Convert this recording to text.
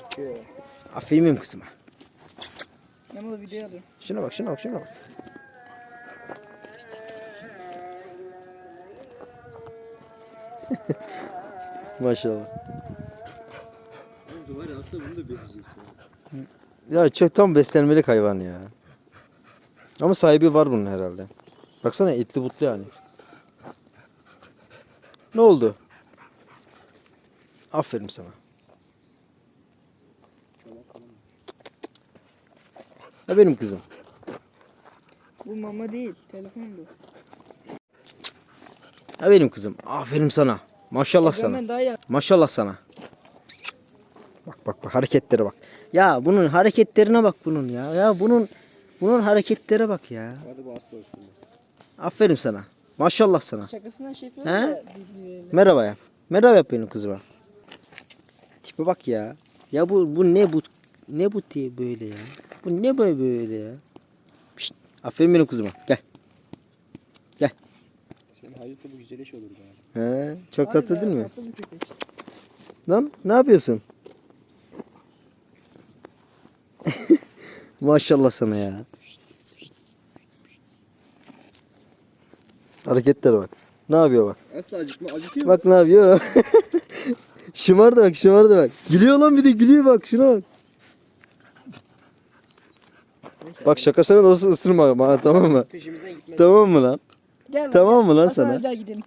Korkuyor. Aferin benim kızıma. Ben da video alıyorum. Şuna bak şuna bak şuna bak. Maşallah. Var ya aslında bunu da besleyeceğiz. Ya çok tam beslenmelik hayvan ya. Ama sahibi var bunun herhalde. Baksana etli butlu yani. Ne oldu? Aferin sana. Ha benim kızım. Bu mama değil. Telefon bu. Ha benim kızım. Aferin sana. Maşallah sana. Daha iyi. Maşallah sana. Bak bak bak hareketlere bak. Ya bunun hareketlerine bak bunun ya. Ya bunun bunun hareketlere bak ya. Hadi ısınmaz. Aferin sana. Maşallah sana. Şakasına şey He? yapıyoruz ya. birbirleriyle. Merhaba yap. Merhaba yap benim kızıma. Tipe bak ya. Ya bu bu ne bu ne bu diye böyle ya. Bu ne böyle böyle ya. Şşt, aferin benim kızıma. Gel. Senin hayatta bu güzel iş olur galiba. He, çok Harbi tatlı değil mi? Lan ne yapıyorsun? Maşallah sana ya. Hareketlere bak. Ne yapıyor bak. Asla acıkma acıtıyor mu? Bak ne yapıyor. şımardı bak şımardı bak. Gülüyor lan bir de gülüyor bak şuna bak. Bak şakasına olsa ısırma ha, tamam mı? Peşimizden gitmeye Tamam mı lan? Gel lan, Tamam mı lan sana? gel gidelim.